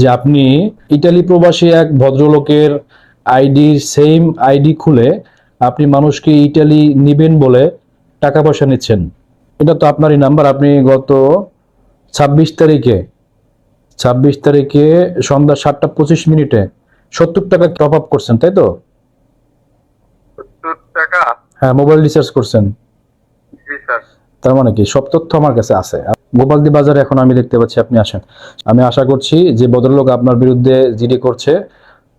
যে আপনি ইটালি প্রবাসী এক ভদ্রলোকের আইডি সেম আইডি খুলে আপনি মানুষকে ইটালি নিবেন বলে টাকা পয়সা নিচ্ছেন। এটা তো আপনারই নাম্বার আপনি গত ছাব্বিশ তারিখে ছাব্বিশ তারিখে সন্ধ্যা সাতটা পঁচিশ মিনিটে সত্তর টাকা টপ আপ করছেন তাই তো? টাকা? হ্যাঁ মোবাইল রিচার্জ করছেন। তার মানে কি? সব তথ্য আমার কাছে আছে। গোপালদি বাজারে এখন আমি দেখতে পাচ্ছি, আপনি আসেন। আমি আশা করছি যে ভদ্রলোক আপনার বিরুদ্ধে জিডি করছে,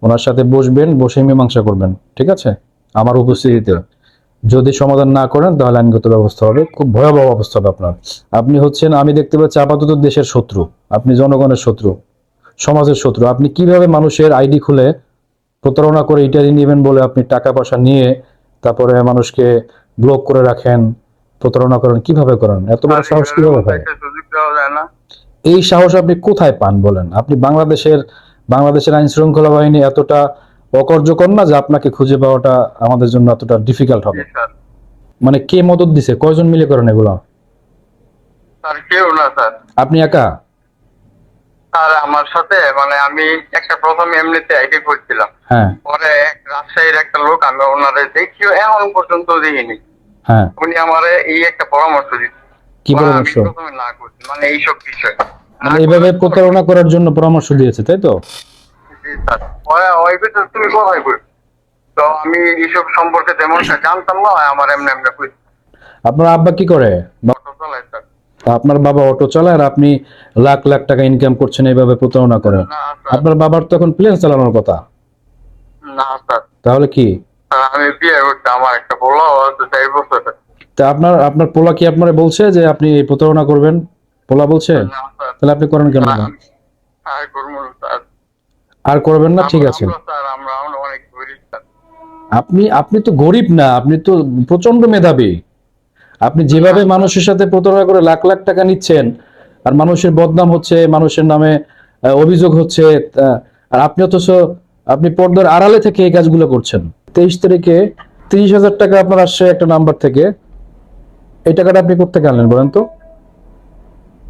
ওনার সাথে বসবেন, বসে মীমাংসা করবেন, ঠিক আছে? আমার উপস্থিতিতে। যদি সমাধান না করেন, তাহলে আইনগত ব্যবস্থা হবে, খুব ভয়াবহ অবস্থা হবে আপনার। আপনি হচ্ছেন, আমি দেখতে পাচ্ছি আপাতত দেশের শত্রু, আপনি জনগণের শত্রু, সমাজের শত্রু। আপনি কীভাবে মানুষের আইডি খুলে প্রতারণা করে ইটালি নেবেন বলে আপনি টাকা পয়সা নিয়ে তারপরে মানুষকে ব্লক করে রাখেন প্রতারণা করেন কীভাবে করেন? এত বড় সাহস কীভাবে হয়? এই সাহস আপনি কোথায় পান বলেন? আপনি বাংলাদেশের বাংলাদেশের আইন শৃঙ্খলা বাহিনী এতটা অকার্যকর না যে আপনাকে খুঁজে পাওয়াটা আমাদের জন্য এতটা ডিফিকাল্ট হবে? মানে কে মদত দিছে? কয়জন মিলে করেন এগুলো? স্যার কেউ না স্যার। আপনি একা? স্যার আমার সাথে মানে আমি একটা প্রথম এমনিতে আইডি করছিলাম হ্যাঁ। পরে রাজশাহীর একটা লোক আমি ওনারে দেখিও এখন পর্যন্ত দেখিনি। হ্যাঁ। উনি আমারে এই একটা পরামর্শ দিচ্ছে কি পরামর্শ? প্রথমে না করছি মানে এইসব বিষয়। মানে এইভাবে প্রতারণা করার জন্য পরামর্শ দিয়েছে তাই তো? তুমি কোথায় তো আমি এইসব সম্পর্কে তেমন জানতাম না আমার এমনি এমনি কই। আপনার আব্বা কি করে? আপনার বাবা অটো চালায় আর আপনি লাখ লাখ টাকা ইনকাম করছেন এইভাবে প্রতারণা করে না স্যার। আপনার বাবার তো এখন প্লেন চালানোর কথা। না স্যার। তাহলে কি? আমি বিয়ে করতে আমার একটা পোলাও আছে চার বছরের তা আপনার আপনার পোলা কি আপনার বলছে যে আপনি প্রতারণা করবেন? পোলা বলছে? তাহলে আপনি করেন কেন? না, আর করব না, স্যার। আর করবেন না? ঠিক আছে। আমরা- স্যার আমরা আমরা অনেক গরিব স্যার। আপনি আপনি তো গরিব না আপনি তো প্রচণ্ড মেধাবী। আপনি যেভাবে মানুষের সাথে প্রতারণা করে লাখ লাখ টাকা নিচ্ছেন আর মানুষের বদনাম হচ্ছে মানুষের নামে আহ, অভিযোগ হচ্ছে আর আপনি অথচ আপনি পর্দার আড়ালে থেকে এই কাজগুলো করছেন। তেইশ তারিখে তিরিশ হাজার টাকা আপনার আসছে একটা নাম্বার থেকে। এই টাকাটা আপনি কোথেকে আনলেন বলেন তো?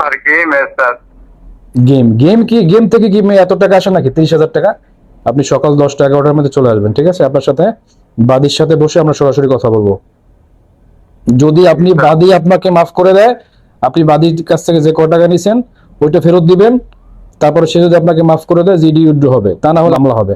আর গেম স্যার গেম গেম কি গেম থেকে গেমে এত টাকা আসে নাকি? তিরিশ হাজার টাকা? আপনি সকাল দশটা এগারোটার মধ্যে চলে আসবেন ঠিক আছে? আপনার সাথে বাদীর সাথে বসে আমরা সরাসরি কথা বলব। যদি আপনি বাদী আপনাকে মাফ করে দেয় আপনি বাদীর কাছ থেকে যে ক টাকা নিছেন ওইটা ফেরত দিবেন। তারপরে সে যদি আপনাকে মাফ করে দেয় জিডি উড্র হবে। তা না হলে মামলা হবে।